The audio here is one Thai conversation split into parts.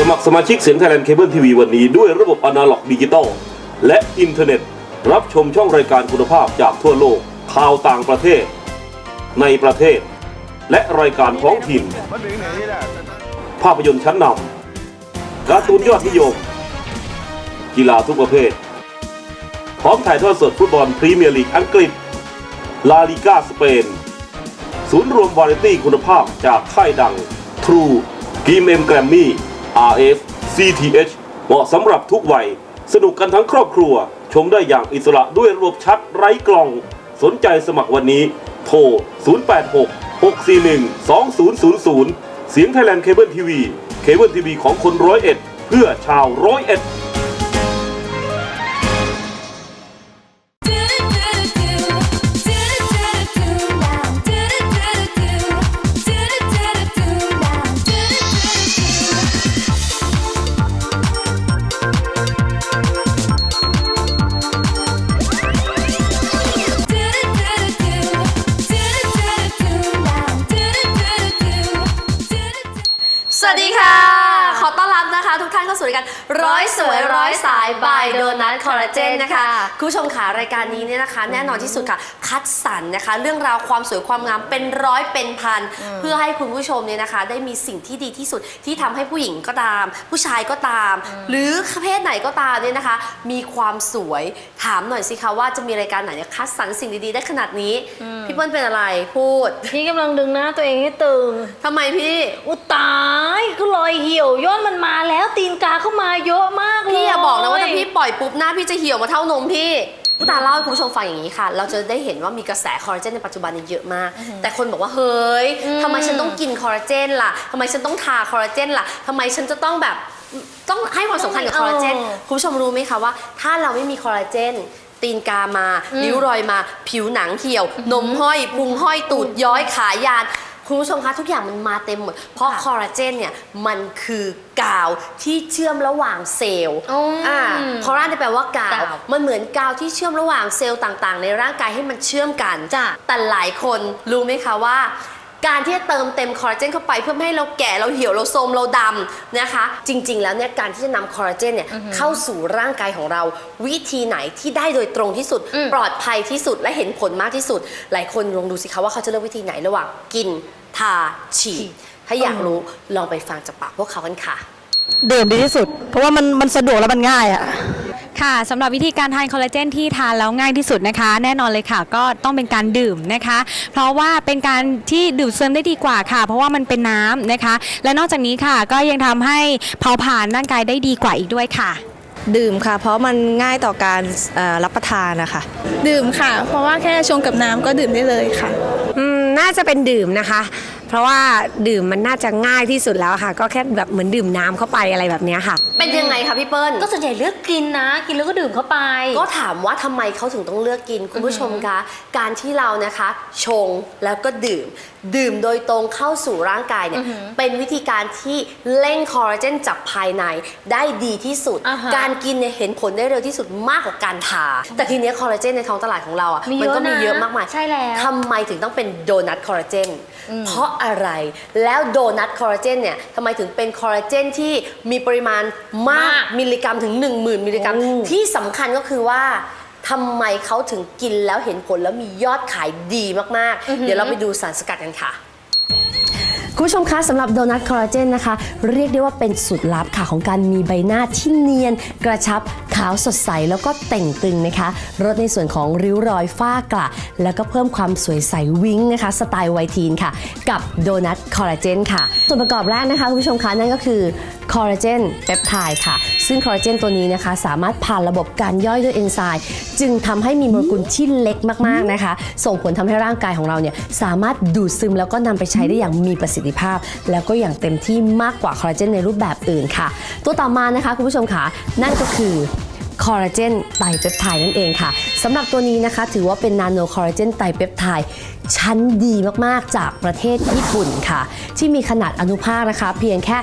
สมัครสมาชิกเสียงไทยแลนด์เคเบิลทีวีวันนี้ด้วยระบบอนาล็อกดิจิตอลและอินเทอร์เน็ต รับชมช่องรายการคุณภาพจากทั่วโลก ข่าวต่างประเทศ ในประเทศ และรายการท้องถิ่น ภาพยนตร์ชั้นนำการ์ตูนยอดนิยม กีฬาทุกประเภท พร้อมถ่ายทอดสดฟุตบอลพรีเมียร์ลีกอังกฤษ ลาลิก้าสเปน ศูนย์รวมวาไรตี้คุณภาพจากค่ายดัง True กีมเอ็มแกรมมี่ RF CTH เหมาะสำหรับทุกวัย สนุกกันทั้งครอบครัว ชมได้อย่างอิสระด้วยระบบชัดไร้กล่อง สนใจสมัครวันนี้ โทร 086 641 2000 เสียงไทยแลนด์เคเบิลทีวีเคเบิลทีวีของคนร้อยเอ็ด เพื่อชาวร้อยเอ็ด สู่รายการร้อยสวยร้อยสายบายโดนัทคอลลาเจนนะคะคุณผู้ชมค่ะรายการนี้เนี่ยนะคะ แน่นอนที่สุดค่ะคัดสรรนะคะ เรื่องราวความสวยความงามเป็นร้อยเป็นพัน เพื่อให้คุณผู้ชมเนี่ยนะคะ ได้มีสิ่งที่ดีที่สุดที่ทำให้ผู้หญิงก็ตาม ผู้ชายก็ตาม หรือเพศไหนก็ตามเนี่ยนะคะ มีความสวยถามหน่อยสิคะว่าจะมีรายการไหนเนี่ยคัดสรรสิ่งดีๆ ได้ขนาดนี้พี่เปิ้ลเป็นอะไรพูด พี่กำลังดึงหน้าตัวเองให้ตึงทำไมพี่อุย ตายก็รอยเหี่ยวย่นมันมาแล้วตีนกาเข้ามาเยอะมากเลยพี่อย่าบอกนะว่าถ้าพี่ปล่อยปุ๊บหน้าพี่จะเหี่ยวมาเท่านมพี่ผู้ตาเล่าให้คุณผู้ชมฟังอย่างนี้ค่ะ เราจะได้เห็นว่ามีกระแสคอลลาเจนในปัจจุบันเนี่ยเยอะมาก แต่คนบอกว่าเฮ้ยทำไมฉันต้องกินคอลลาเจนล่ะทำไมฉันต้องทาคอลลาเจนล่ะทำไมฉันจะต้องแบบต้องให้ความสำคัญกับคอลลาเจนคุณผู้ชมรู้ไหมคะว่า ถ้าเราไม่มีคอลลาเจนตีนกามา ริ้วรอยมา ผิวหนังเหี่ยว นมห้อยพุงห้อยตูดย้อยขายาน คุณผู้ชมคะทุกอย่างมันมาเต็มหมด เพราะคอลลาเจนเนี่ยมันคือกาวที่เชื่อมระหว่างเซลล์อืมอ่าคอร่าเนี่ยแปลว่ากาวกาว มันเหมือนกาวที่เชื่อมระหว่างเซลล์ต่างๆ ในร่างกายให้มันเชื่อมกันจ้ะแต่หลายคนรู้ไหมคะว่า การที่จะเติมเต็มคอลลาเจนเข้าไปเพื่อไม่ให้เราแก่เราเหี่ยวเราโทรมเราดำนะคะ จริง ๆ แล้วเนี่ยการที่จะนำคอลลาเจนเนี่ยเข้าสู่ร่างกายของเรา วิธีไหนที่ได้โดยตรงที่สุดอืมปลอดภัยที่สุดและเห็นผลมากที่สุด หลายคนลองดูสิคะว่าเขาจะเลือกวิธีไหนระหว่างกินทาฉีดถ้าอยากรู้ลองไปฟังจากปากพวกเขากันค่ะ ดื่มดีที่สุด เพราะว่ามันมันสะดวกแล้วมันง่ายอะ ค่ะสำหรับวิธีการทานคอลลาเจนที่ทานแล้วง่ายที่สุดนะคะ แน่นอนเลยค่ะ ก็ต้องเป็นการดื่มนะคะ เพราะว่าเป็นการที่ดื่มซึมได้ดีกว่าค่ะ เพราะว่ามันเป็นน้ำนะคะ และนอกจากนี้ค่ะก็ยังทำให้เผาผลาญร่างกายได้ดีกว่าอีกด้วยค่ะ ดื่มค่ะ เพราะมันง่ายต่อการเอ่อรับประทานนะคะ ดื่มค่ะ เพราะว่าแค่ชงกับน้ำก็ดื่มได้เลยค่ะ อืมน่าจะเป็นดื่มนะคะ เพราะว่าดื่มมันน่าจะง่ายที่สุดแล้วค่ะ ก็แค่แบบเหมือนดื่มน้ำเข้าไปอะไรแบบเนี้ยค่ะ เป็นยังไงคะพี่เปิ้ลก็ส่วนใหญ่เลือกกินนะ กินแล้วก็ดื่มเข้าไป ก็ถามว่าทำไมเขาถึงต้องเลือกกินคุณผู้ชมคะการที่เรานะคะชงแล้วก็ดื่ม ดื่มโดยตรงเข้าสู่ร่างกายเนี่ยเป็นวิธีการที่เร่งคอลลาเจนจากภายในได้ดีที่สุดอ่าฮะการกินเนี่ยเห็นผลได้เร็วที่สุดมากกว่าการทาแต่ทีเนี้ยคอลลาเจนในท้องตลาดของเราอะมีเยมัอะก็มีนะเยอะมากมายใช่แล้วทำไมถึงต้องเป็นโดนัทคอลลาเจนเพราะอะไร แล้วโดนัทคอลลาเจนเนี่ยทำไมถึงเป็นคอลลาเจนที่มีปริมาณมากมากมิลลิกรัมถึง 10,000 มิลลิกรัม ที่สำคัญก็คือว่าทำไมเขาถึงกินแล้วเห็นผลแล้วมียอดขายดีมากๆ เดี๋ยวเราไปดูสารสกัดกันค่ะ คุณผู้ชมคะสำหรับโดนัทคอลลาเจนนะคะ เรียกได้ว่าเป็นสูตรลับค่ะของการมีใบหน้าที่เนียน กระชับขาวสดใสแล้วก็เต่งตึงนะคะลดในส่วนของริ้วรอยฝ้ากระแล้วก็เพิ่มความสวยใสวิ้งนะคะ สไตล์ไวทีนค่ะ กับโดนัทคอลลาเจนค่ะ ส่วนประกอบแรกนะคะคุณผู้ชมคะนั่นก็คือคอลลาเจนเปปไทด์ค่ะ ซึ่งคอลลาเจนตัวนี้นะคะ สามารถผ่านระบบการย่อยด้วยเอนไซม์จึงทำให้มีโมเลกุลที่เล็กมากๆนะคะ ส่งผลทำให้ร่างกายของเราเนี่ยสามารถดูดซึมแล้วก็นำไปใช้ได้อย่างมีประสิทธิภาพ แล้วก็อย่างเต็มที่มากกว่าคอลลาเจนในรูปแบบอื่นค่ะ ตัวต่อมานะคะคุณผู้ชมค่ะนั่นก็คือคอลลาเจนไตรเปปไทด์นั่นเองค่ะสำหรับตัวนี้นะคะ ถือว่าเป็นนาโนคอลลาเจนไตรเปปไทด์ ชั้นดีมากๆจากประเทศญี่ปุ่นค่ะ ที่มีขนาดอนุภาคนะคะ เพียงแค่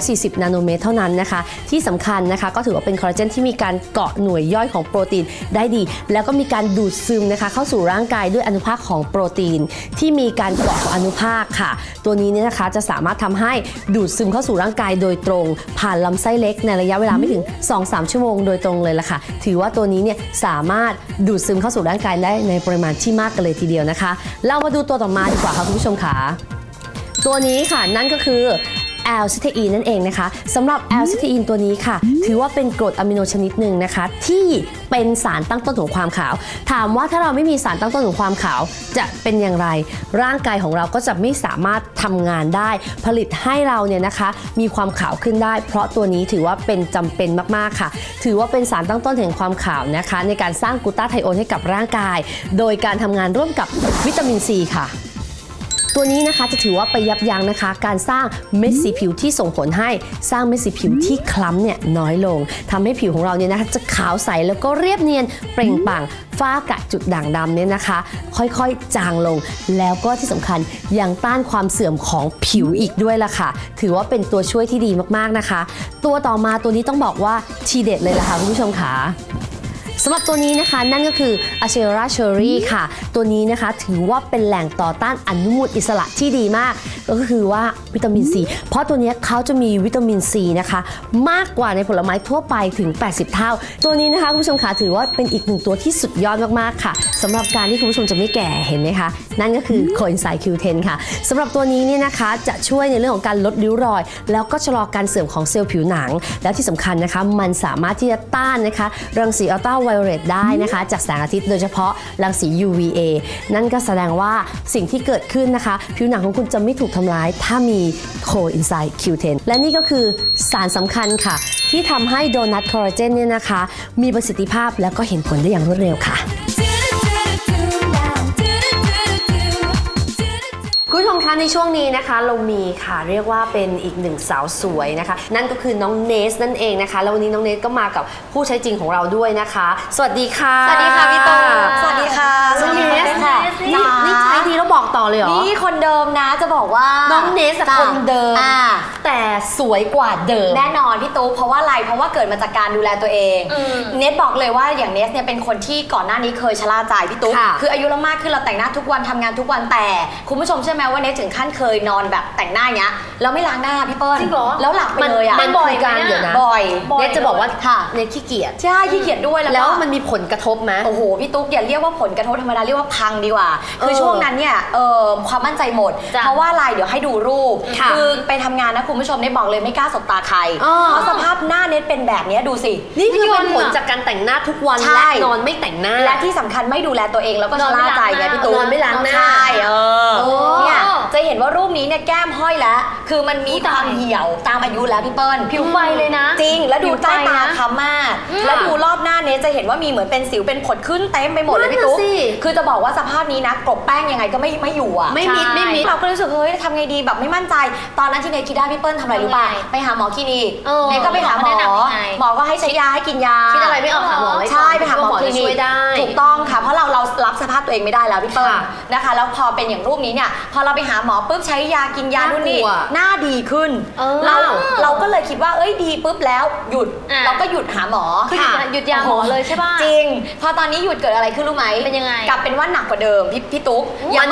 140 นาโนเมตรเท่านั้นนะคะ ที่สำคัญนะคะก็ถือว่าเป็นคอลลาเจนที่มีการเกาะหน่วยย่อยของโปรตีนได้ดี แล้วก็มีการดูดซึมนะคะเข้าสู่ร่างกายด้วยอนุภาคของโปรตีน ที่มีการเกาะของอนุภาคค่ะ ตัวนี้เนี่ยนะคะจะสามารถทำให้ดูดซึมเข้าสู่ร่างกายโดยตรง ผ่านลำไส้เล็กในระยะเวลาไม่ถึง 2-3 ชั่วโมงโดยตรงเลยล่ะค่ะ ถือว่าตัวนี้เนี่ยสามารถดูดซึมเข้าสู่ร่างกายได้ในปริมาณที่มากกันเลยทีเดียวนะคะเรามาดูตัวต่อมาดีกว่าค่ะคุณผู้ชมค่ะตัวนี้ค่ะนั่นก็คือ แอลซิเทอีนนั่นเองนะคะสำหรับแอลซิเทอีนตัวนี้ค่ะ ถือว่าเป็นกรดอะมิโนชนิดหนึ่งนะคะ ที่เป็นสารตั้งต้นของความขาว ถามว่าถ้าเราไม่มีสารตั้งต้นของความขาว จะเป็นอย่างไร ร่างกายของเราก็จะไม่สามารถทำงานได้ ผลิตให้เราเนี่ยนะคะ มีความขาวขึ้นได้ เพราะตัวนี้ถือว่าเป็นจำเป็นมากๆค่ะ ถือว่าเป็นสารตั้งต้นแห่งความขาวนะคะ ในการสร้างกูต้าไทโอนให้กับร่างกาย โดยการทำงานร่วมกับวิตามินซีค่ะ ตัวนี้นะคะจะถือว่าไปยับยั้งนะคะ การสร้างเม็ดสีผิวที่ส่งผลให้สร้างเม็ดสีผิวที่คล้ำเนี่ยน้อยลงทำให้ผิวของเราเนี่ยนะคะจะขาวใสแล้วก็เรียบเนียนเปล่งปลั่งฝ้ากระจุดด่างดำเนี่ยนะคะ ค่อยๆ จางลง แล้วก็ที่สำคัญยังต้านความเสื่อมของผิวอีกด้วยล่ะค่ะ ถือว่าเป็นตัวช่วยที่ดีมากๆนะคะ ตัวต่อมาตัวนี้ต้องบอกว่าทีเด็ดเลยล่ะค่ะคุณผู้ชมค่ะ สำหรับตัวนี้นะคะนั่นก็คือ a c e r a cherry ค่ะ ตัวนี้นะคะถือว่าเป็นแหล่งต่อต้านอนุมูลอิสระที่ดีมาก ก็คือว่าวิตามินซีเพราะตัวเนี้ยเขาจะมีวิตามินซีนะคะมากกว่าในผลไม้ทั่วไปถึง 80 เท่า ตัวนี้นะคะคุณผู้ชมคะถือว่าเป็นอีกหนึ่งตัวที่สุดยอดมากๆค่ะสำหรับการที่คุณผู้ชมจะไม่แก่เห็นไหมคะ นั่นก็คือ coenzyme Q10 ค่ะสำหรับตัวนี้เนี่ยนะคะจะช่วยในเรื่องของการลดริ้วรอย แล้วก็ชะลอการเสื่อมของเซลล์ผิวหนัง แล้วที่สำคัญนะคะมันสามารถที่จะต้านนะคะรังสีอัลตราไวโอเลตได้นะคะ จากแสงอาทิตย์โดยเฉพาะรังสี UVA นั่นก็แสดงว่าสิ่งที่เกิดขึ้นนะคะ ผิวหนังของคุณจะไม่ถูกทำร้าย ถ้ามี coenzyme Q10 และนี่ก็คือสารสำคัญค่ะ ที่ทำให้โดนัทคอลลาเจนเนี่ยนะคะ มีประสิทธิภาพแล้วก็เห็นผลได้อย่างรวดเร็วค่ะ คุณผู้ชมคะในช่วงนี้นะคะ เรามีค่ะเรียกว่าเป็นอีกหนึ่งสาวสวยนะคะ นั่นก็คือน้องเนสนั่นเองนะคะแล้ววันนี้น้องเนสก็มากับผู้ใช้จริงของเราด้วยนะคะ สวัสดีค่ะสวัสดีค่ะพี่ตูนสวัสดีค่ะน้องเนสค่ะนี่นี่ใช้ดีแล้ว บอกต่อเลยเหรอ นี่คนเดิมนะจะบอกว่าน้องเนสอะจ้ะคนเดิม อ่า แต่สวยกว่าเดิม แน่นอนพี่ตุ๊กเพราะว่าอะไรเพราะว่าเกิดมาจากการดูแลตัวเองเนทบอกเลยว่าอย่างเนสเนี่ยเป็นคนที่ก่อนหน้านี้เคยชะล่าใจพี่ตุ๊กค่ะคืออายุเรามากขึ้นเราแต่งหน้าทุกวันทำงานทุกวันแต่คุณผู้ชมเชื่อไหมว่าเนสถึงขั้นเคยนอนแบบแต่งหน้าอย่างเงี้ยแล้วไม่ล้างหน้าพี่เปิ้ลจริงเหรอ แล้วหลับไปมันเลยอะมันคือการเดี๋ยวนะบ่อย เนสจะบอกว่าค่ะเนสขี้เกียจ ใช่ขี้เกียจด้วยแล้วก็ แล้วมันมีผลกระทบไหม โอ้โห พี่ตุ๊กอย่าเรียกว่าผลกระทบธรรมดา เรียกว่าพังดีกว่า คือเออช่วงนั้นเนี่ยเออความมั่นใจหมด จ้ะเพราะว่าอะไรเดี๋ยวให้ดูรูปค่ะอไปทำงานนะคุณผู้ชมเนี่ยบอกเลยไม่กล้าสบตาใครเออเพราะสภาพหน้าเน็ตเป็นแบบเนี้ยดูสิ นี่คือเป็นผลอะจากการแต่งหน้าทุกวันใช่ และนอนไม่แต่งหน้า และที่สำคัญไม่ดูแลตัวเองแล้วก็นอนชะไม่ล่าใจไงล้างหน้าพี่ตุ๊กนอนไม่ล้างหน้าใช่เออโอ้ เนี่ย จะเห็นว่ารูปนี้เนี่ยแก้มห้อยแล้ว คือมันมีความเหี่ยวตามอายุแล้วพี่เปิ้ลผิวไฟเลยนะ จริง แล้วดูผิวไฟใต้ตานะค้ำมาก แล้วดูรอบหน้าเนี้จะเห็นว่ามีเหมือนเป็นสิวเป็นผดขึ้นเต็มไปหมดเลยพี่ตุ๊กนั่นน่ะสิคือจะบอกว่าสภาพนี้นะกลบแป้งยังไงก็ไม่ไม่อยู่อะไม่มิดใช่ไม่มิดเราก็รู้สึกเฮ้ยทำไงดีแบบไม่มั่นใจ ตอนนั้นที่เนยคิดได้พี่เปิ้ลทำอะไรรู้ป่ะทำไงไปหาหมอคลินิกเออเนยก็ไปหาหมหมออแนะนำยังไงหมอก็ให้ใช้ยาให้กินยาคิดอะไรไม่ออกหาหมอไว้ก่อนใช่ไปหาหมอคิดว่าหมอคลิจะนิช่กวยได้ถูกต้องค่ะเพราะเราเรารับสภาพตัวเองไม่ได้แล้วพี่เปิ้ลค่ะนะคะ แล้วพอเป็นอย่างรูปนี้เนี่ยพอเราไปหาหมอปุ๊บใช้ยากินยาน่ากลัวนู่นนี่หน้าดีขึ้นเออ เราเราก็เลยคิดว่าเอ้ยดีปุ๊บแล้วหยุดอะ เราก็หยุดหาหมอคือหยุดค่ะหยุดยาหมอเลยใช่ป่ะ จริง พอตอนนี้หยุดเกิดอะไรขึ้นรู้ไหมเป็นยังไง กลับเป็นว่าหนักกว่าเดิมพี่พี่ตุ๊กมัน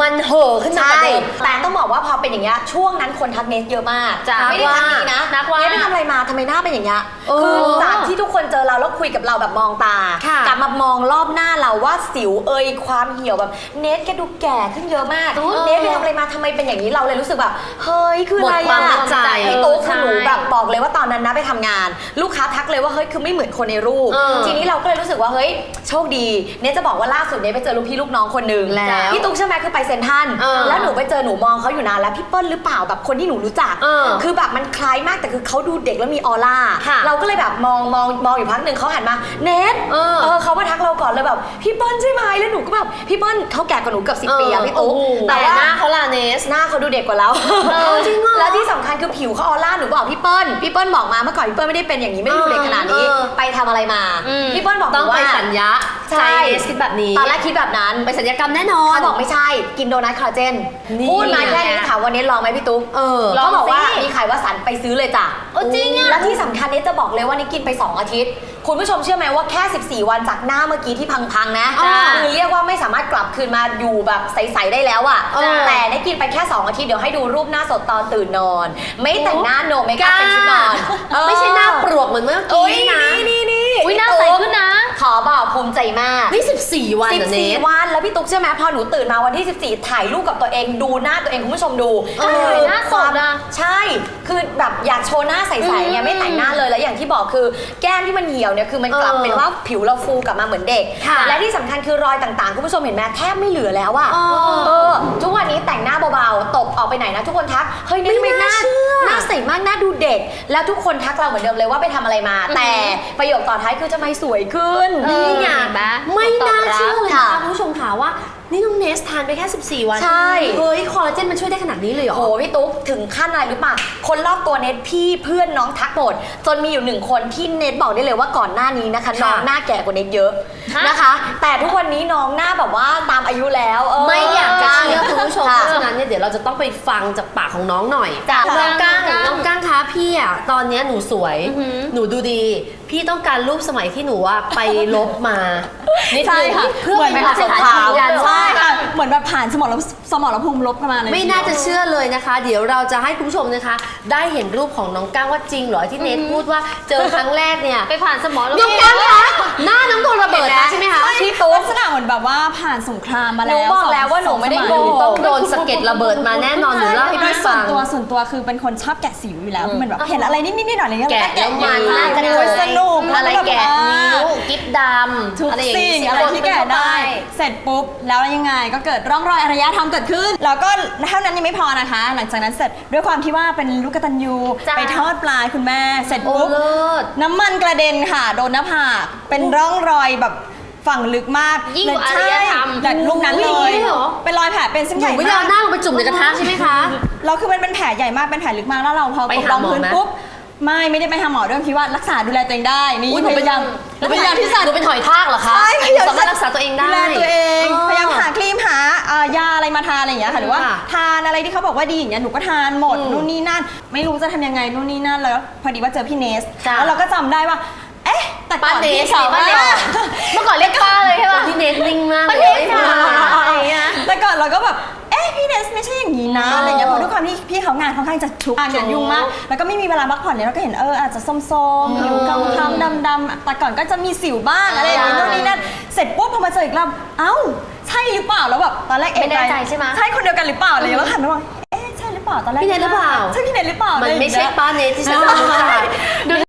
มันเห่อะขึ้นมาใช่กว่าเดิม แต่ต้องบอกว่าพอเป็นอย่างเงี้ยช่วงนั้นคนทักเนสเยอะมากจ้ะไม่ได้ทักดีนะนักว่าเนสไปทำอะไรมาทำไมหน้าเป็นอย่างเงี้ยเออคือจากที่ทุกคนเจอเราแล้วคุยกับเราแบบมองตา ค่ะกลับมามองรอบหน้าเราว่าสิวเอยความเหี่ยวแบบเนสแกดูแก่ขึ้นเยอะมาก เออ เนสไปทำอะไรมาทำไมเป็นอย่างนี้เราเลยรู้สึกแบบเฮ้ยคืออะไรหมดความอะมั่นใจพี่ตุ๊กคือหนูใช่แบบบอกเลยว่าตอนนั้นนะไปทำงาน ลูกค้าทักเลยว่าเฮ้ยคือไม่เหมือนคนในรูป เออทีนี้เราก็เลยรู้สึกว่าเฮ้ยโชคดี เนสจะบอกว่าล่าสุดเนสไปเจอลูกพี่ลูกน้องคนหนึ่งแล้วพี่ตุ๊กใช่ไหมคือไปเซนทรันเออแล้วหนูไปเจอหนูมองเขาอยู่นานแล้วพี่เปิ้ลหรือเปล่าแบบคนที่หนูรู้จัก เออคือแบบมันคล้ายมากแต่คือเขาดูเด็กแล้วมีออร่าค่ะเราก็เลยแบบมองมองมองอยู่พักหนึ่งเขาหันมาเนทเออเออเขามาทักเราก่อนเลยแบบพี่เปิ้ลใช่ไหมแล้วหนูก็แบบพี่เปิ้ลเขาแก่กว่าหนูเกือบสิบปีอะพี่ตุ๊กแต่แต่ว่าหน้าเขาล่ะเนสสหน้าเขาดูเด็กกว่าเราเออจริงเหรอแล้วที่สำคัญคือผิวเขาออร่าหนูบอกพี่เปิ้ลพี่เปิ้ลบอกมาเมื่อก่อนพี่เปิ้ลไม่ได้เป็นอย่างนี้ไม่ได้ดูเด็กขนาดนี้เออไปทำอะไรมา พี่เปิ้ลบอกหต้นูองไปว่าสัญญา ใช่เนสคิดแบบนี้ตอนแรกคิดแบบนั้นไปสัญญกรรมแน่นอนเขาบอกไม่ใช่กินโดนัทคอลลาเจนนี่พูดมาแค่นี้ไงถามวันนี้ลองไหมพี่ตุ๊กเออเขาบอกว่าลองสิมีขายว่าสันไปซื้อเลยจ้ะเออจริงอะแล้วที่สำคัญเนี่ยจะบอกเลยว่านี่กินไป 2 อาทิตย์ คุณผู้ชมเชื่อไหมว่าแค่ 14 วันจากหน้าเมื่อกี้ที่พังๆนะจ้ะคือเรียกว่าไม่สามารถกลับคืนมาอยู่แบบใสๆได้แล้วอะเออแต่ได้กินไปแค่ 2 อาทิตย์เดี๋ยวให้ดูรูปหน้าสดตอนตื่นนอน ไม่แต่งหน้าโนเมคอัพเป็นชุดนอนเออไม่ใช่หน้าปลวกเหมือนเมื่อโอ้ยกี้นะนี่นี่นี่อุ๊ยหน้าใสขึ้นนะ ขอบอกภูมิใจมาก นี่ 14 วันเหรอเนส14 วัน แล้วพี่ตุ๊กเชื่อไหมพอหนูตื่นมาวันที่ 14 ถ่ายรูปกับตัวเองดูหน้าตัวเองคุณผู้ชมดูเออคือหน้าสดอะ ใช่ คือแบบอยากโชว์หน้าใสๆไงไม่แต่งหน้าเลย แล้วอย่างที่บอกคือแก้มที่มันเหี่ยวเนี่ยคือมันกลับเออเป็นว่าผิวเราฟูกลับมาเหมือนเด็ก ค่ะและที่สำคัญคือรอยต่างๆ คุณผู้ชมเห็นไหมแทบไม่เหลือแล้วอะเออเออ ทุกวันนี้แต่งหน้าเบาๆ ตบออกไปไหนนะทุกคนทัก เฮ้ยนี่ทำไมหน้าหน้าใสมากหน้าดูเด็ก แล้วทุกคนทักเราเหมือนเดิมเลยว่าไปทำอะไรมา แต่ประโยคต่อท้ายคือทำไมสวยขึ้นนี่ไงเห็นไหมไม่น่าเชื่อเลยค่ะค่ะคุณผู้ชมค่ะว่านี่น้องเนสทานไปแค่ 14 วัน ใช่ เฮ้ย คอลลาเจนมันช่วยได้ขนาดนี้เลยเหรอ โอ้โหพี่ตุ๊ก ถึงขั้นอะไรหรือเปล่า คนรอบตัวเน็ตพี่เพื่อนน้องทักหมด จนมีอยู่หนึ่งคนที่เน็ตบอกได้เลยว่าก่อนหน้านี้นะคะค่ะน้องหน้าแก่กว่าเน็ตเยอะฮะนะคะ แต่ทุกวันนี้น้องหน้าแบบว่าตามอายุแล้วเไม่อยากจะเชื่อคุณผู้ชมค่ะเพราะฉะนั้นเนี่ยเดี๋ยวเราจะต้องไปฟังจากปากของน้องหน่อยจ้ะน้องก้างน้องก้างน้องก้างคะพี่อะตอนเนี้ยหนูสวย หนูดูดี พี่ต้องการรูปสมัยที่หนูอะไปลบมานิดใช่นึงค่ะเพื่อเหมือนไปแบบหาสถานที่กันใช่ค่ะเหมือนแบบผ่านสมรสมรภูมิลบกันมาเลยไม่น่าจะเชื่อเลยนะคะ เดี๋ยวเราจะให้คุณผู้ชมนะคะ ได้เห็นรูปของน้องก้างว่าจริงเหรอที่เนทพูดว่าเจอครั้งแรกเนี่ยไปผ่านสมองแล้วน้องก้างคะหน้าน้องโดนระเบิดมาใช่ไหมคะพี่ตุ๊กลักษณะเหมือนแบบว่าผ่านสงครามมาหนูแล้วบอกแล้วว่าหนูไม่ได้สโกมัยหกต้องโดนสะเก็ดระเบิดมาแน่นอนหนูเล่าให้โดพี่ยส่วฟันงตัวส่วนตัวคือเป็นคนชอบแกะสิวอยู่แล้วคือมันแบบเห็นอะไรนิดๆหน่อยๆอะไรเงี้ยแกะล้วแล้วมันแกะน่าจะโอ้ยสนุกอะไรล้วบบแกะอ่านิ้วกิ๊บดำทุกอะไรอย่างสิ่งี้งอะไรที่แกะได้ เสร็จปุ๊บแล้วยังไงก็เกิดร่องรอยอารยธรรมเกิดขึ้น แล้วก็เท่านั้นยังไม่พอนะคะ หลังจากนั้นเสร็จด้วยความที่ว่าเป็นลูกกตัญญูจ้ะไปทอดปลาคุณแม่ เสร็จโอ้ปุ๊บเลิศน้ำมันกระเด็นค่ะ โดนหน้าผากเป็นร่องรอยแบบฝั่งลึกมากยิ่งกว่าใช่อารยธรรมแบบลูกนั้นอุ้เลยยอย่างนี้เหรอเป็นรอยแผลเป็นเส้นหใหนูญ่ไม่ได้มาเอากหน้าลงไปจุ่มในกระทะใช่ไหมคะแล้วคือมันเป็นแผลใหญ่มากเป็นแผลลึกมากแล้วเราพอไปกดหารองหมอพื้นไหมปุ๊บ ไม่ไม่ได้ไปหาหมอด้วยคิดว่ารักษาดูแลตัวเองได้นี่อุ๊ยพยายามหนูพยายามที่จะหนูเป็นหอยทากเหรอคะใช่พยายามสามารถรักษาตัวเองได้ดูแลตัวเองอ๋อพยายามหาครีมหาเอ่อยาอะไรมาทานอะไรอย่างเงี้ยค่ะหรือว่าค่ะทานอะไรที่เขาบอกว่าดีอย่างเงี้ยหนูก็ทานหมดอืมนู่นนี่นั่น ไม่รู้จะทำยังไงนู่นนี่นั่นแล้วพอดีว่าเจอพี่เนสจ้ะแล้วเราก็จำได้ว่าเอ๊ะแต่ก่อนป้าเนสพี่สาวป้าเนสเมื่อก่อนเรียกป้าเลยใช่ป่ะพี่เนทนิ่งมากประเลเทยศค่ะอะไรอย่างเงี้ยแต่ก่อนเราก็แบบเอ๊ะพี่เนส ไม่ใช่อย่างนี้นะเออออะไรเงี้ยเพราะด้วยความที่พี่เขางานค่อนข้างจะชุกงานยุ่งมากแล้วก็ไม่มีเวลาพักผ่อนเลยเราก็เห็นเอออาจจะส้มๆผิวคล้ำๆดำๆแต่ก่อนก็จะมีสิวบ้างอะไรอย่างงี้นู่นนี่นั่นเสร็จปุ๊บพอมาเจออีกรอบเอ้าใช่หรือเปล่าแล้วแบบตอนแรกเอะไม่แน่ใจใช่ไหมใช่คนเดียวกันหรือเปล่าอะไรอย่างเงี้ยแล้วหันมาบอกเอ๊ะใช่หรือเปล่าตอนแรกพี่เนทหรือเปล่าใช่พี่เนทหรือเปล่ามันไม่ใช่อะรอย่างเงี้ยป้าเนทที่ฉันรู้จัก